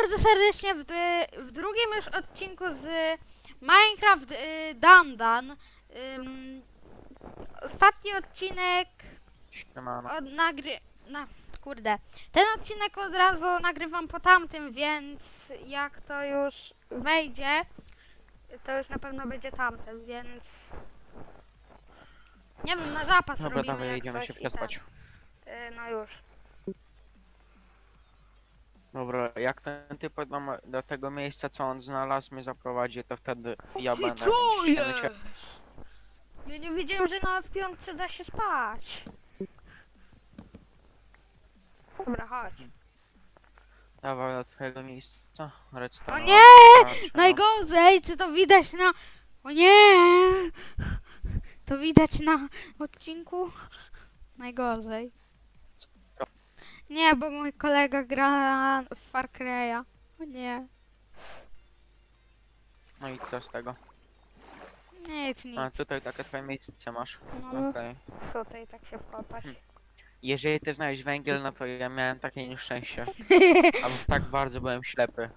bardzo serdecznie w, y, w drugim już odcinku z Minecraft y, Dandan. Ym, ostatni odcinek od nagry... Na, kurde. Ten odcinek od razu nagrywam po tamtym, więc jak to już wejdzie, to już na pewno będzie tamten, więc... Nie wiem, na zapas Dobra, robimy dawaj, jak idziemy coś się i przespać. Y, no już. Dobra, jak ten typ do, mo- do tego miejsca, co on znalazł, mnie zaprowadzi, to wtedy ja Ty będę co się jest? wycie- Ja nie wiedziałem, że na w piątce da się spać. Dobra, chodź. Dawaj do twojego miejsca. O nie! Najgorzej, czy to widać na... O nie! To widać na odcinku? Najgorzej. Nie, bo mój kolega gra w Far Cry'a. O nie. No i co z tego? Nic, nic. A tutaj takie twoje miejsce masz. No, Okej. tutaj tak się wkopać. Hmm. Jeżeli ty znajdziesz węgiel, no to ja miałem takie nieszczęście. Albo tak bardzo byłem ślepy.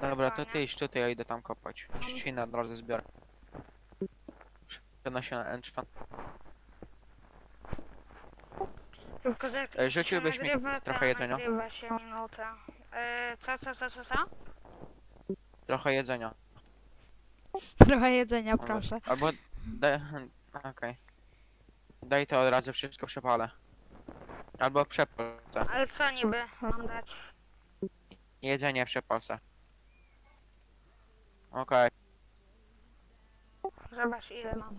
Dobra, to ty idź tutaj, ja idę tam kopać. Trzcinę od razu zbiorę. Przenoszę na enchant. Tylko E, się rzuciłbyś mi nagrywa, trochę jedzenia? Nagrywa się minutę. E, co, co, co, co, co? Trochę jedzenia. Trochę jedzenia, proszę. Albo daj... Okej. Daj to od razu wszystko przepalę. Albo przepalce. Ale co niby mam dać? Jedzenie w przepalce. Okej. Zobacz ile mam.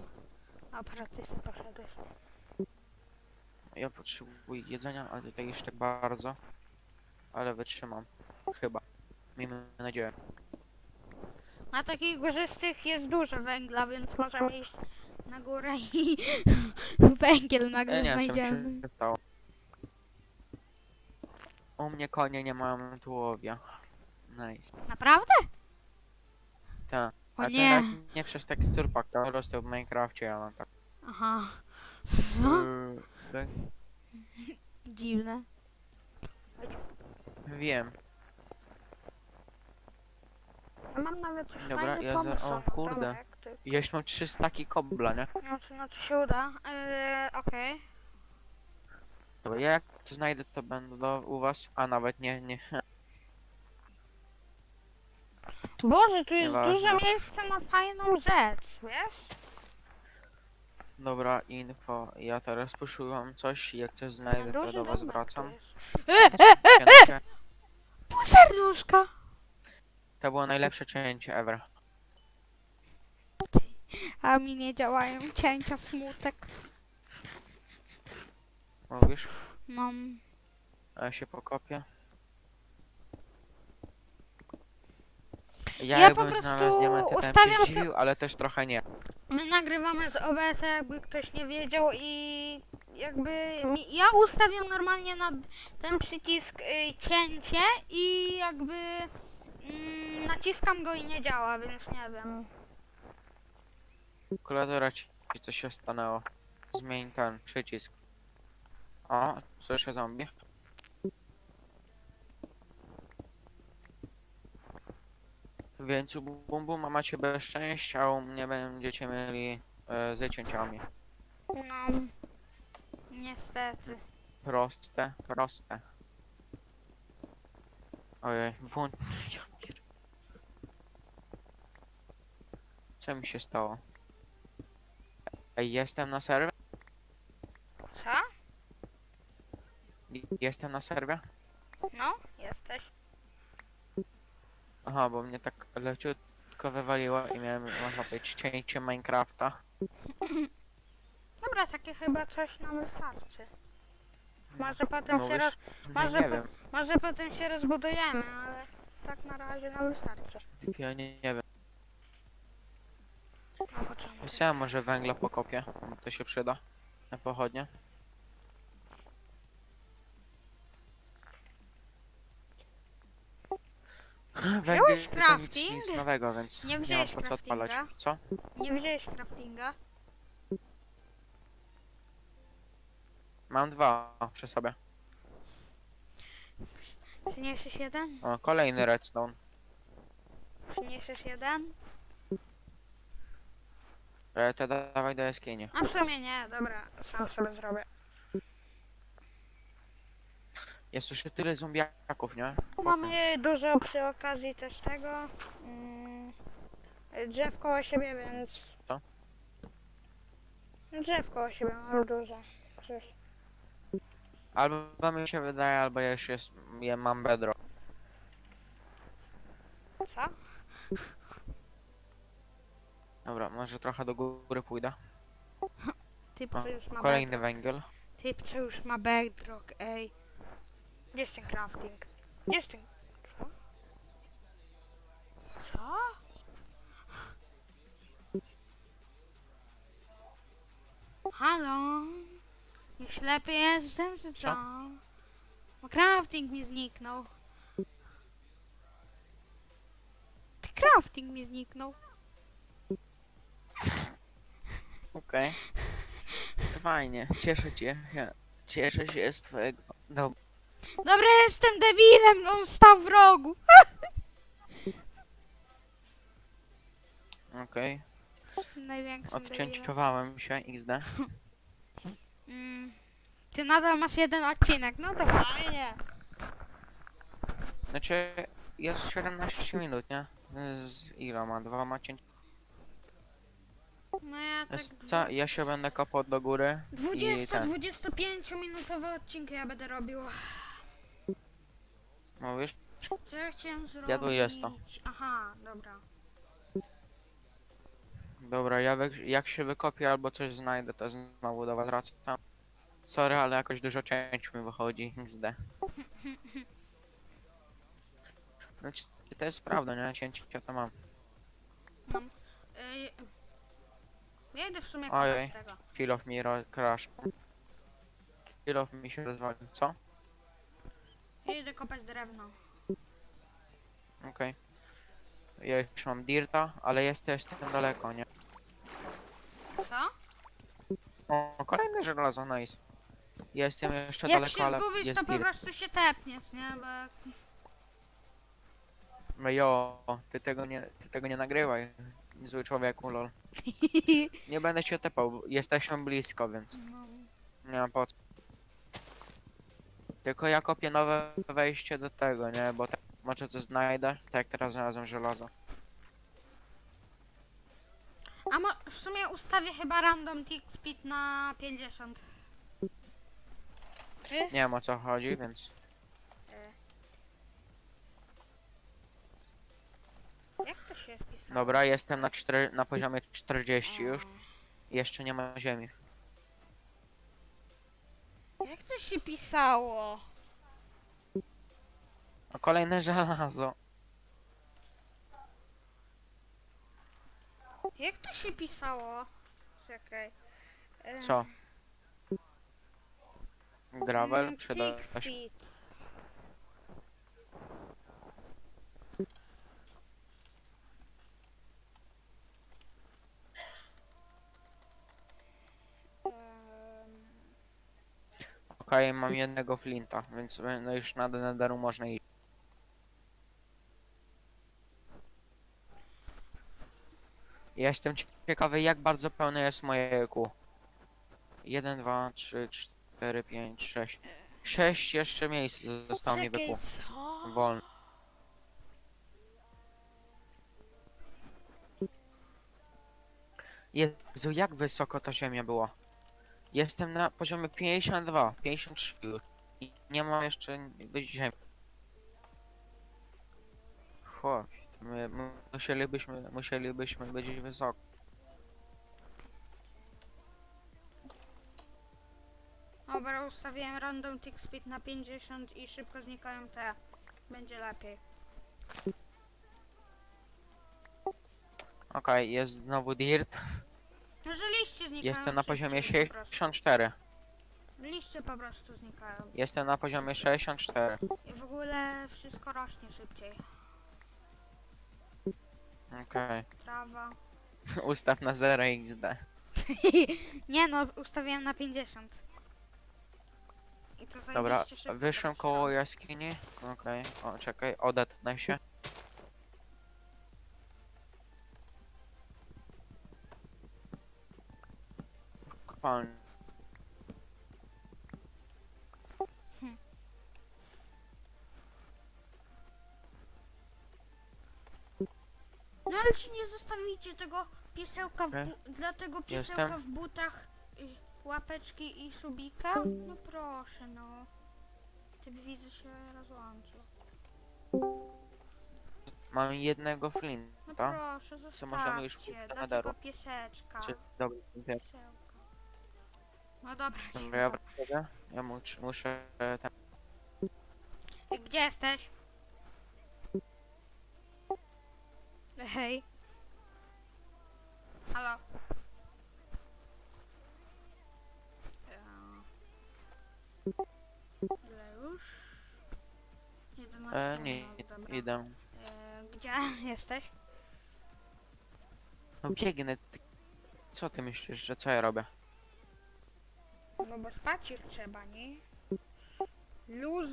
Sobie poszedłeś. Ja potrzebuję jedzenia, ale tutaj jeszcze bardzo. Ale wytrzymam. Chyba. Miejmy nadzieję. Na takich górzystych jest dużo węgla, więc możemy iść na górę i węgiel nagle nie wiem, co mi znajdziemy. się stało. U mnie konie nie mają tułowia. Nice. Naprawdę? Tak. O A nie. nie przez teksturpak, to po prostu w Minecrafcie ja mam tak. Aha. Co? Yy, tak, Dziwne. Wiem. Ja mam nawet już Dobra, fajny ja za- pomysł o, na kurde. domek, ty- Ja już mam trzy staki kobla, nie? Wiem, czy na to się uda. Eee, okej. Dobra, ja jak to znajdę, to będę do, u was. A nawet nie, nie. Boże, tu jest Nieważne. dużo miejsca na fajną rzecz, wiesz? Dobra, info. Ja teraz poszukiwam coś i jak coś znajdę, to do was wracam. E, e, e, Cięcie. pół serduszka! To było najlepsze cięcie ever. A mi nie działają cięcia, smutek. Mówisz? Mam. A ja się pokopię. Ja, Ja jakbym po prostu znalazł diamenty, to bym ustawiam się zdziwił, ale też trochę nie. My nagrywamy z OBS, jakby ktoś nie wiedział i jakby mi, ja ustawiam normalnie na ten przycisk y, cięcie i jakby mm, naciskam go i nie działa, więc nie wiem. Klawiatura ci ci coś się stanęło. Zmień ten przycisk. O, słyszę zombie. Więc u Bum Bum macie bez szczęścia, a u mnie będziecie mieli e, z cięciami. No, niestety. Proste, proste. Ojej, włącz... Ja pier- Co mi się stało? Ej, jestem na serwie? Co? Jestem na serwie? No. Aha, bo mnie tak leciutko wywaliło i miałem, można powiedzieć, cięcie Minecrafta. Dobra, takie chyba coś nam wystarczy. Może potem się Mówisz? roz, No może nie po- wiem, może potem się rozbudujemy, ale tak na razie nam wystarczy. ja nie, nie wiem. Wiesz co, ja może węgla pokopię, bo to się przyda. Na pochodnie. Węgiel to nic, crafting? nic nowego, więc Nie nie, wziąłeś po co odpalać. craftinga? Co? Nie wziąłeś craftinga? Mam dwa przy sobie. Przyniesiesz jeden? O, kolejny redstone. Przyniesiesz jeden? E, to da- dawaj do jaskini. A w sumie nie, dobra, sam sobie zrobię. Jest już tyle zombiaków, nie? Mamy dużo przy okazji też tego. Mm, drzew koło siebie, więc. Co? Drzew koło siebie mam dużo. Przecież. Albo mi się wydaje, albo ja już jest, ja mam bedro. Co? Dobra, może trochę do góry pójdę. Typ, O, co już ma Kolejny bedrock. węgiel. Typ, co już ma bedrock, ej. Gdzie jest ten crafting? Gdzie jest ten... Co? Co? Halo? Nie ślepy jestem, czy co? Bo crafting mi zniknął. Ty crafting mi zniknął. Okej. Fajnie, cieszę cię. Ja cieszę się z twojego. No, Dobra, jestem debilem, on stał w rogu. okej. Największym debilem. Odcięciowałem się, XD. Mm. Ty nadal masz jeden odcinek, no to fajnie. Znaczy, jest 17 minut, nie? Z iloma? Dwoma cięć. No ja tak co? Ja się będę kopał do góry i ten. 20-25 minutowe odcinki ja będę robił. Mówisz? Co ja chciałem zrobić? Ja 20. Aha, dobra. Dobra, ja wy, jak się wykopię albo coś znajdę, to znowu do was wracam. Sorry, ale jakoś dużo cięć mi wychodzi, XD. Znaczy, to jest prawda, nie? Cięcia to mam. Mam. Ej, ja idę w sumie Ojej. kopać tego. Kill of mi ro- crash. Kill of mi się rozwalił, co? Ja idę kopać drewno. Okej. Ja już mam dirta, ale jest też tam daleko, nie? Co? O, kolejne żelazo, nice. Jestem jeszcze Jak daleko, się ale zgubisz, jest to po dirt. prostu się tepniesz, nie? Bo jak... No jo, ty tego nie, ty tego nie nagrywaj. Zły człowieku, lol. Nie będę się tepał, bo jesteśmy blisko, więc no. nie mam po co. Tylko ja kopię nowe wejście do tego, nie? Bo tak, może to znajdę, tak jak teraz znalazłem żelazo. A mo- w sumie ustawię chyba random tick speed na 50. Wiesz? Nie wiem o co chodzi, więc... Jak to się wpisało? Dobra, jestem na, cztery, na poziomie 40 już. Jeszcze nie ma ziemi. Jak to się pisało? O, kolejne żelazo. Jak to się pisało? Czekaj. E, Co? Gravel mm, przyda tick się. speed. Okej, mam jednego flinta, więc no już na Netheru można iść. Ja Jestem ciekawy jak bardzo pełne jest moje kół. 1, 2, 3, 4, 5, 6. 6 jeszcze miejsc zostało mi co? Wolno. Jezu, jak wysoko ta ziemia była? Jestem na poziomie 52, 53 już. I nie mam jeszcze do ziemi. Chłop, my, my musielibyśmy, musielibyśmy być wysoko. Dobra, ustawiłem random tick speed na 50 i szybko znikają te. Będzie lepiej. Okej, jest znowu dirt. No, że liście znikają Jestem na poziomie szybciej po prostu. 64. Liście po prostu znikają. Jestem na poziomie 64. I w ogóle wszystko rośnie szybciej. Okej. Trawa. Ustaw na 0 XD. Nie no, ustawiłem na 50. I to Dobra, zajebiście szybko wyszłem koło jaskini. Okej, o czekaj, odetnę się. Kopalnia. No ale czy nie zostawicie tego piesełka w Okej. bu- dla tego piesełka Jestem. w butach y, łapeczki i subika? No proszę no. Ty widzę się rozłączył. Mam jednego No flinta. proszę, Co możemy już zostawcie pójść do dla nadaru? tego pieseczka. Czy? Piesełka. No dobra, Dobra, ja wracę. Ja mu- muszę e, tam. Gdzie jesteś? Hej. Halo. Ile już? 11 E, nie, minut, dobra. idę. Eee, gdzie jesteś? No biegnę. Ty... Co ty myślisz, że co ja robię? No bo spać już trzeba, nie? Luz,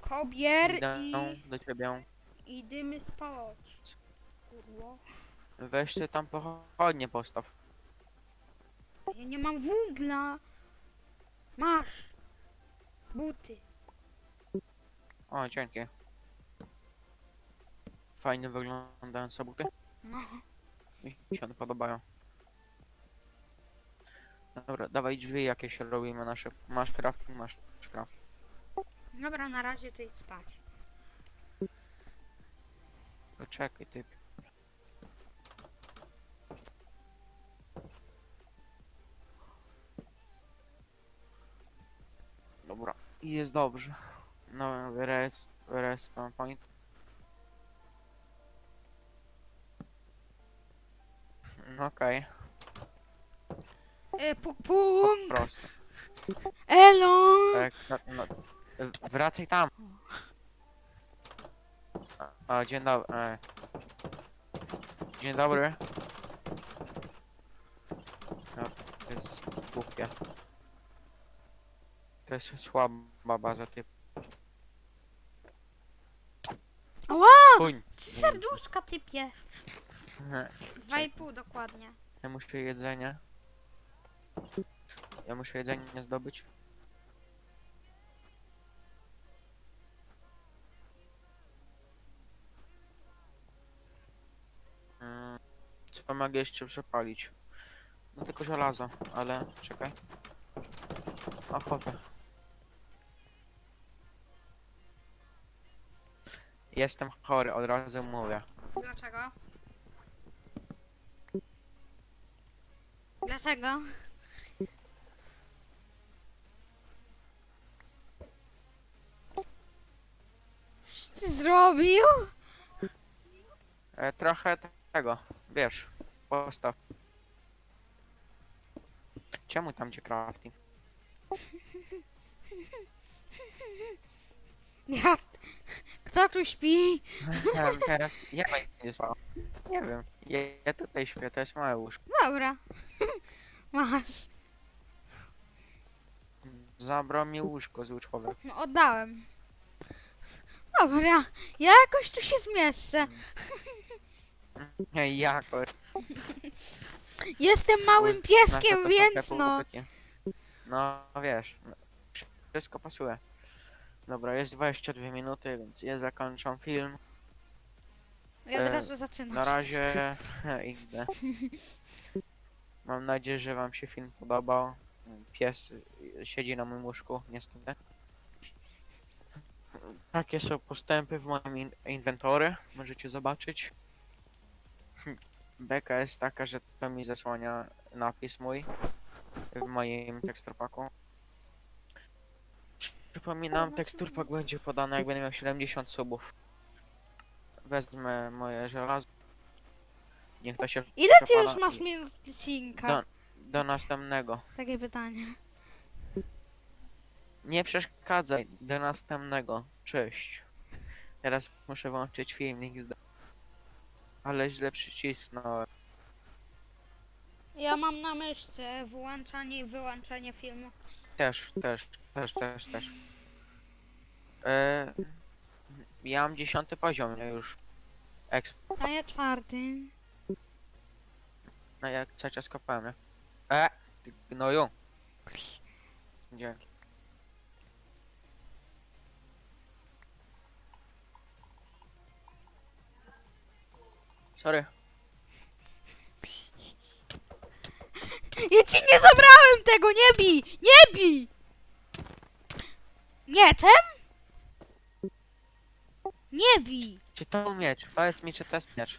kobier i, do ciebie. i dymy spać. Kurwa. Weź ty tam pochodnie postaw. Ja nie mam węgla. Masz. Buty. O, dzięki. Fajnie wyglądają sobuty. No. Mi się one podobają. Dobra, dawaj drzwi jakieś robimy nasze. Masz crafting, masz crafting. Dobra, na razie to idź spać. Czekaj, ty. Dobra, i jest dobrze. No, res, respawn point. No okej, E, puk puk. prostu. Elo. Tak, no, no, w- wracaj tam. A, a, dzień dobry. E. Dzień dobry. No, to jest głupie. To jest słaba baza typ. Ała! Kuń. Czy serduszka typie? Dwa i pół dokładnie. Ja muszę jedzenie. Ja muszę jedzenie zdobyć. Mm, Co mogę jeszcze przepalić? No tylko żelazo, ale czekaj. Chopę. Jestem chory, od razu mówię. Dlaczego? Dlaczego? Zrobił? E, trochę tego, wiesz, postaw. Czemu tam cię crafting? Ja... Kto tu śpi? Em, teraz ja spał. Nie wiem, ja, ja tutaj śpię, to jest małe łóżko. Dobra. Masz. Zabrał mi łóżko z łóżkowe. No oddałem. Dobra, ja jakoś tu się zmieszczę. Nie, jako. Jestem małym pieskiem, więc no. No wiesz, wszystko pasuje. Dobra, jest 22 minuty, więc ja zakończam film. Ja od E, razu Na zaczynasz. razie idę. Mam nadzieję, że wam się film podobał. Pies siedzi na moim łóżku, niestety. Takie są postępy w moim in inwentory. Możecie zobaczyć. Beka jest taka, że to mi zasłania napis mój w moim teksturpaku. Przypominam, teksturpak będzie podany jak będę miał 70 subów. Wezmę moje żelazo. Niech to się Ile ty przepala już masz minut odcinka? Do, do następnego. Takie pytanie. Nie przeszkadzaj. Do następnego. Cześć. Teraz muszę włączyć filmik. Z... Ale źle przycisnąłem. Ja mam na myszce włączanie i wyłączanie filmu. Też, też, też, też, też. E, ja mam dziesiąty poziom już. Exp, A ja czwarty. no jak cały czas kopałem, nie? E, ty gnoju. Dzięki. Sorry. Ja ci nie zabrałem tego, nie bij! Nie bij! Mieczem? Nie bij! Czy to miecz? Powiedz mi, czy to jest miecz.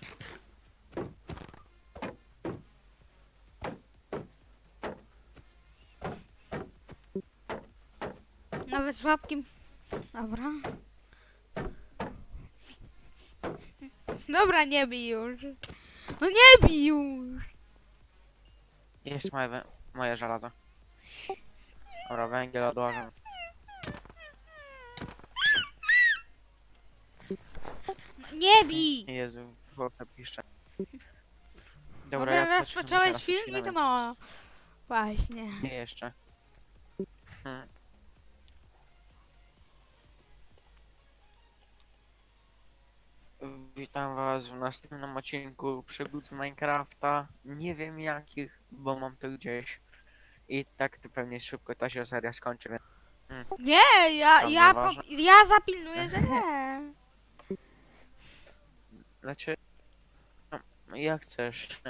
Nawet z łapkiem. Dobra. Dobra, nie bij już. No nie bij już. Jest moje, wę- moje żelazo. Dobra, węgiel odłożę. Nie bij! Jezu, chłopca piszcze. Dobra, Dobra, ja rozpocząłeś film i to no. Właśnie. Nie jeszcze. Hmm. Witam was w następnym odcinku przygód z Minecrafta. Nie wiem jakich, bo mam to gdzieś. I tak to pewnie szybko ta się seria skończy. więc- Nie, ja, Tam ja, po, nieważne. ja zapilnuję, że nie. Znaczy, no, jak chcesz.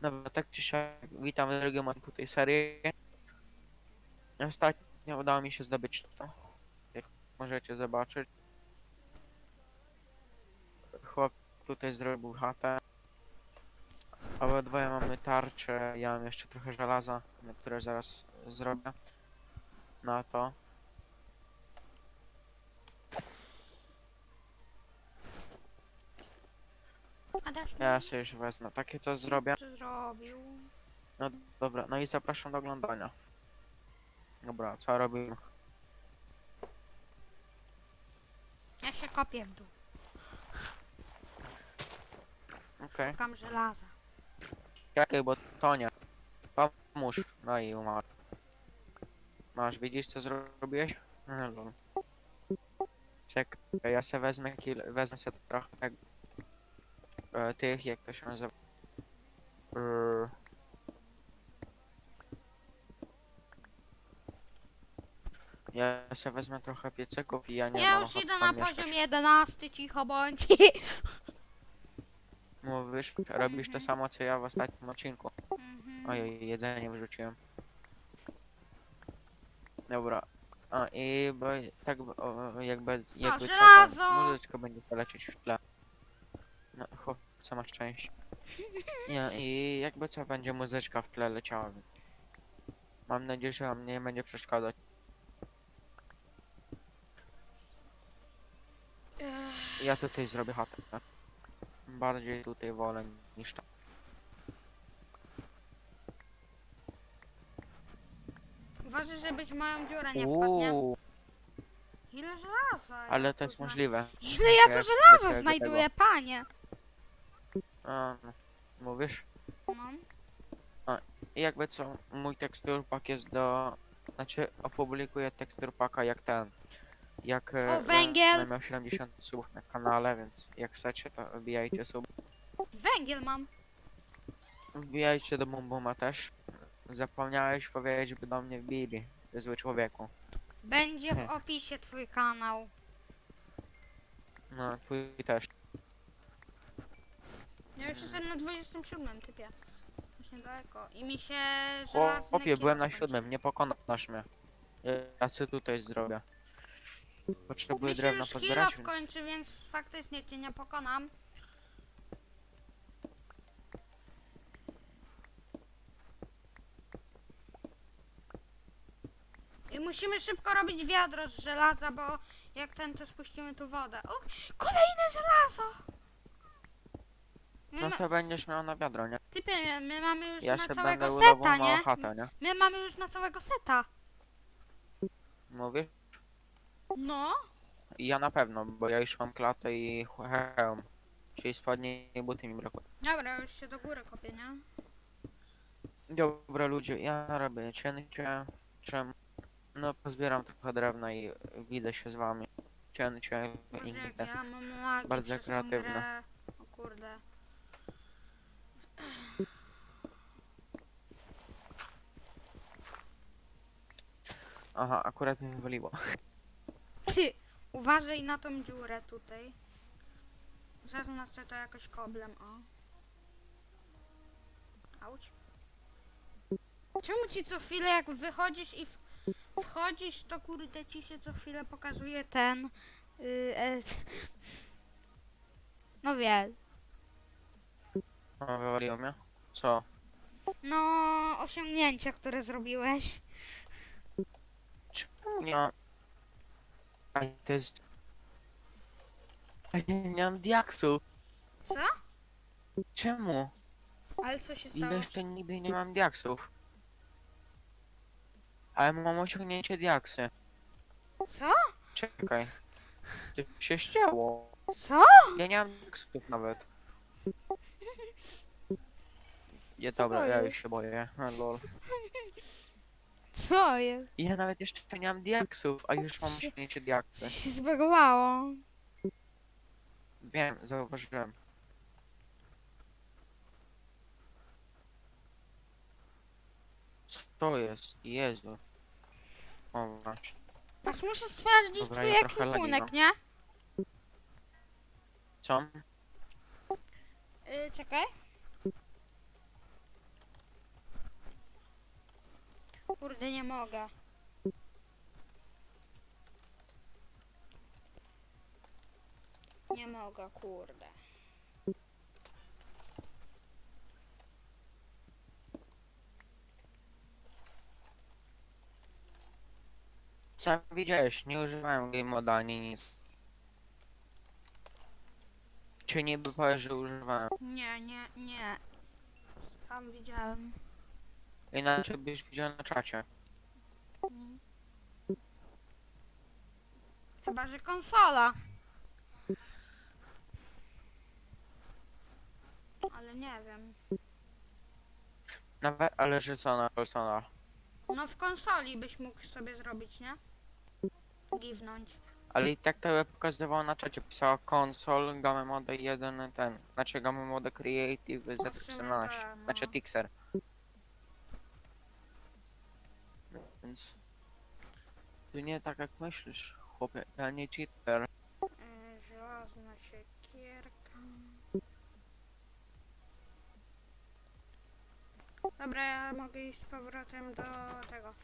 Dobra, tak czy siak, witam w drugim odcinku tej serii. Ostatnio udało mi się zdobyć to. Jak możecie zobaczyć. Chłop tutaj zrobił chatę. Obydwoje mamy tarcze, ja mam jeszcze trochę żelaza, które zaraz zrobię. Na to. Ja sobie już wezmę takie co zrobię. Co zrobił? No dobra, no i zapraszam do oglądania. Dobra, co robimy? Ja się kopię w dół. Okej. Szukam żelaza. Czekaj, bo to nie. Pomóż. No i umarł. Masz, widzisz co zrobiłeś? No, lol. Czekaj, ja se wezmę kil... wezmę se trochę. E, tych, jak to się nazywa? Brr. Ja se wezmę trochę piecyków i ja nie Ja mam już ochoty idę tam na mieszkać. poziom 11, cicho bądź. Mówisz, robisz to samo co ja w ostatnim odcinku. Ojej, jedzenie wyrzuciłem. Dobra. A i bo tak o, jakby jakby co żelazo! muzyczka będzie polecieć w tle. No co masz szczęście. Nie, i jakby co będzie muzyczka w tle leciała. więc Mam nadzieję, że wam nie będzie przeszkadzać. Ech, Ja tutaj zrobię chatę. tak? Bardziej tutaj wolę niż tam. Uważaj, żebyś moją dziurę nie wpadł, nie? Uuu, Ile żelaza? ale to jest możliwe. Ile ja tu żelaza dopiero do znajduję, panie? A. Mówisz? No. I jakby co, mój tekstur pack jest do... Znaczy, opublikuję tekstur packa jak ten. Jak e, O, węgiel! miał 70 subów na kanale, więc jak chcecie, to wbijajcie sub. Węgiel mam. Wbijajcie do Bumbuma też. Zapomniałeś powiedzieć, by do mnie. Ty zły człowieku. Będzie w opisie twój kanał. No, twój też. Ja już jestem na 27 typie. Już niedaleko. I mi się O, żelazny opie, kilo byłem na skończył. siódmym, nie pokonasz mnie. Ja co tutaj zrobię? Potrzebuję Mi się drewna już pozbierać, więc... skończy, więc faktycznie cię nie pokonam. I musimy szybko robić wiadro z żelaza, bo jak ten to spuścimy tu wodę. O, kolejne żelazo! My No ma... to będziesz miał na wiadro, nie? Typie, my mamy już Ja na się całego będę seta, udawał nie? chatę, nie? My mamy już na całego seta. Mówisz? No. Ja na pewno, bo ja już mam klatę i hełm. Czyli spodnie i buty mi brakuje. Dobra, już się do góry kopię, nie? Dobra ludzie, ja robię cięcie. Czym No, pozbieram trochę drewna i widzę się z wami. Cięcie jak XD. ja mam lagi Bardzo przez tą kreatywne. grę. O kurde. Aha, akurat mnie wywaliło. Ty, uważaj na tą dziurę tutaj. Zaznaczę to jakoś koblem, o. Auć. Czemu ci co chwilę jak wychodzisz i wchodzisz, to kurde ci się co chwilę pokazuje ten... Yy, e, no wie. O, wywaliło mnie? Co? No, osiągnięcia, które zrobiłeś. Czemu nie. Aj, to jest... Aj, nie, mam diaksu. Co? Czemu? Ale co się stało? jeszcze nigdy nie mam diaksów. Ale mam osiągnięcie diaksy. Co? Czekaj. To się ścięło. Co? Ja nie mam diaksów nawet. Nie, Co dobra, ja już się boję. A, lol. Co jest? I ja nawet jeszcze nie mam diaksów, a już mam osiągnięcie diaksy. Się zbagowało. Wiem, zauważyłem. Co to jest? Jezu. O właśnie. Muszę stwierdzić Dobra, twój ja trochę lagi ekwipunek, nie? Co? Yy, czekaj. Kurde, nie mogę. Nie mogę, kurde. Sam widziałeś, nie używałem game moda ani nic. Czy niby powiesz, że używałem? Nie, nie, nie. Tam widziałem. Inaczej byś widział na czacie. Chyba, że konsola. Ale nie wiem. Nawet, ale że co na persona? No w konsoli byś mógł sobie zrobić, nie? Giwnąć. Ale i tak to pokazywało na czacie, pisała konsol, game mode 1, ten, znaczy game mode creative Z14, tak, no. znaczy Tixer. Więc... Ty nie tak jak myślisz, chłopie, ja nie cheater. Yy, żelazna siekierka. Dobra, ja mogę iść z powrotem do tego.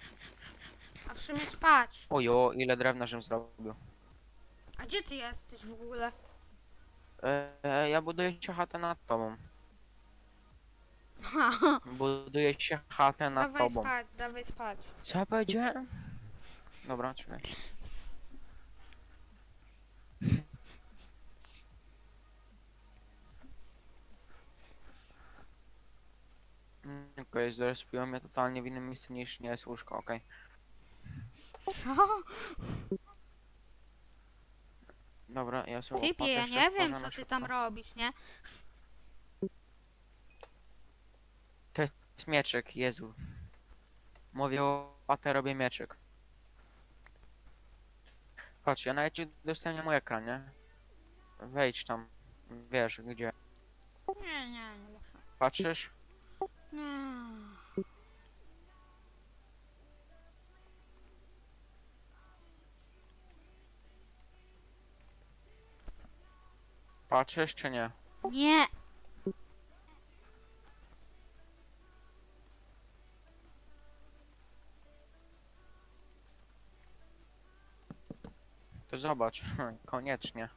A w sumie spać. Ojo, ile drewna żem zrobił. A gdzie ty jesteś w ogóle? E, ja buduję się chatę nad tobą. Buduję się chatę nad dawaj tobą. spać, dawaj spać. Co ja powiedziałem? Dobra, czekaj. Mm, Okej, zrespiłem mnie totalnie w innym miejscu niż nie jest łóżko, okej. Co? Dobra, ja sobie Typie, ja nie wiem co ty tam robisz, nie? Jest mieczyk, Jezu. Mówię o łopatę, robię mieczyk. Patrz, ja nawet ci udostępniam mój ekran, nie? Wejdź tam, wiesz gdzie. Nie, nie, nie. Patrzysz? Nie. Patrzysz czy nie? Nie. Zobacz, koniecznie.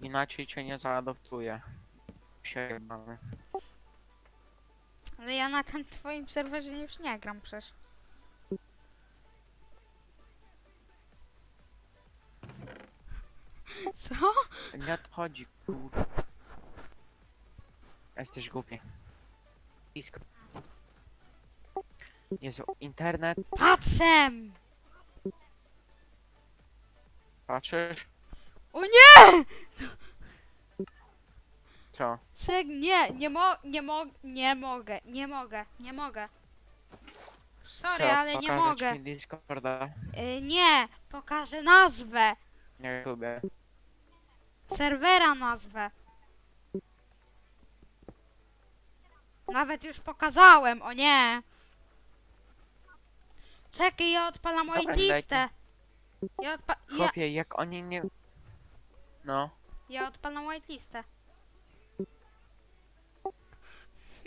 Inaczej cię nie zaadoptuję. Przejebany. Ale ja na tym twoim serwerze już nie gram przecież. Co? Nie odchodzi, kur... Jesteś głupi. Blisko. Jezu, internet, Patrzę! Patrzysz? O nie! Co? Czek, nie, nie mo, nie mo, nie mogę, nie mogę, nie mogę. Sorry, Co, ale nie pokażę mogę. Ci Discorda Y, nie, pokażę nazwę. na YouTubie. Serwera nazwę. Nawet już pokazałem, o nie. Czekaj, ja odpalam Dobra, whitelistę. Ja, odpa ja, Chłopie, jak oni nie... No. ja odpalam whitelistę.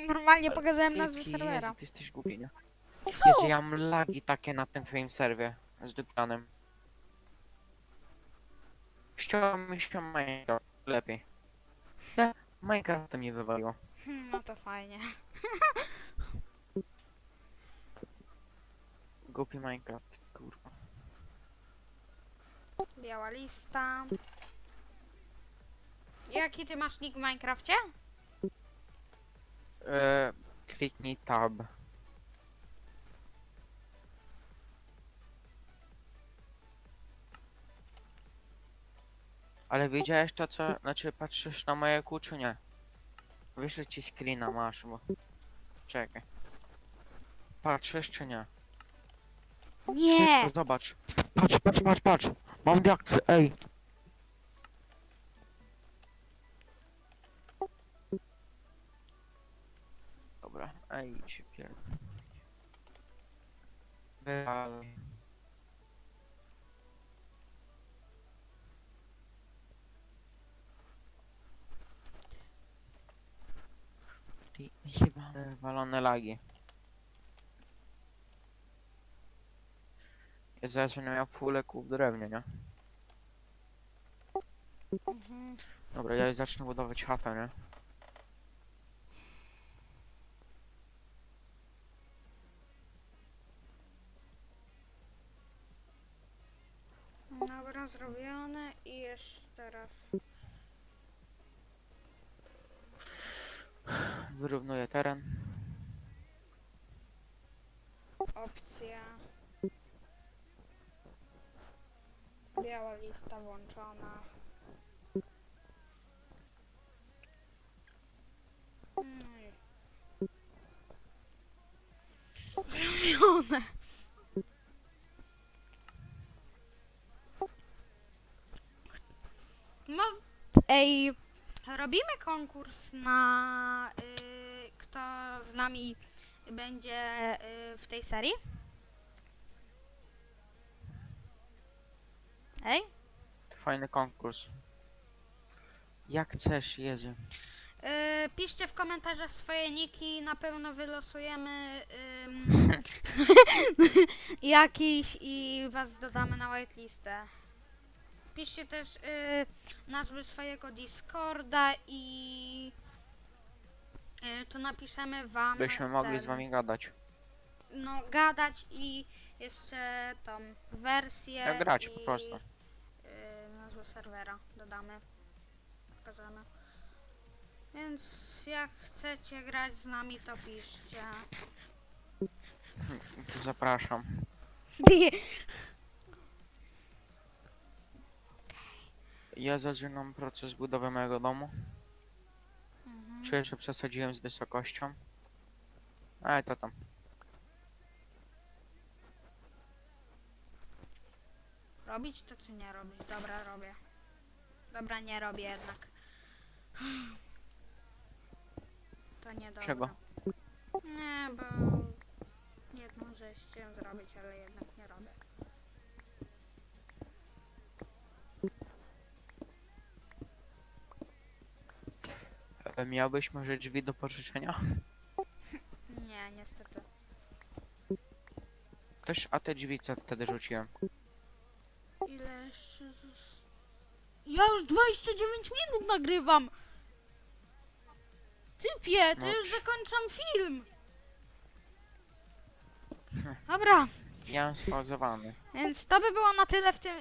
Normalnie pokazałem nazwę serwera. Jezu, ty jesteś głupi, nie? Jezu, Co? ja mam lagi takie na tym twoim serwie. Z dupianem. Ściął mi się Minecraft. Lepiej. Ne, Minecraft to mnie wywaliło. Hmm, No to fajnie. Głupi Minecraft. Biała lista. Jaki ty masz nick w Minecrafcie? E, kliknij tab. Ale widziałeś to co? Znaczy patrzysz na moje kół czy nie? Wyślę ci screena masz, bo... Czekaj. Patrzysz czy nie? Nie! Zobacz. Patrz, patrz, patrz, patrz. Mam diaksy, ej. Dobra, ej, ci pier... Wywalaj. Jebane Wywalone lagi. Zaraz będę miał full kół w drewnie, nie? Mhm. Dobra, ja już zacznę budować chatę, nie? Dobra, zrobione i jeszcze teraz. Wyrównuję teren. Opcja. Biała lista włączona. Zrobione. No, ej, robimy konkurs na y, kto z nami będzie y, w tej serii? Ej? Fajny konkurs. Jak chcesz, Jezu. Y, piszcie w komentarzach swoje niki, na pewno wylosujemy ym, jakiś i was dodamy na whitelistę. Piszcie też y, nazwy swojego Discorda i y, tu napiszemy wam Byśmy mogli ten, z wami gadać. no, gadać i jeszcze tą wersję Jak grać, i, po prostu. Serwera dodamy. Pokażemy. Więc jak chcecie grać z nami, to piszcie. To zapraszam. Ja zaczynam proces budowy mojego domu. Mhm. Czuję, że przesadziłem z wysokością. Ale to tam. Robić to czy nie robić? Dobra, robię. Dobra, nie robię jednak. To nie dobra. Czego? Nie, bo jedną rzecz chciałem zrobić, ale jednak nie robię. E, Miałbyś może drzwi do pożyczenia? Nie, niestety. Też, a te drzwi co wtedy rzuciłem. Ile jeszcze. Ja już 29 minut nagrywam! Typie, to No. już zakończam film! Dobra, Ja mam spauzowany. więc to by było na tyle w tym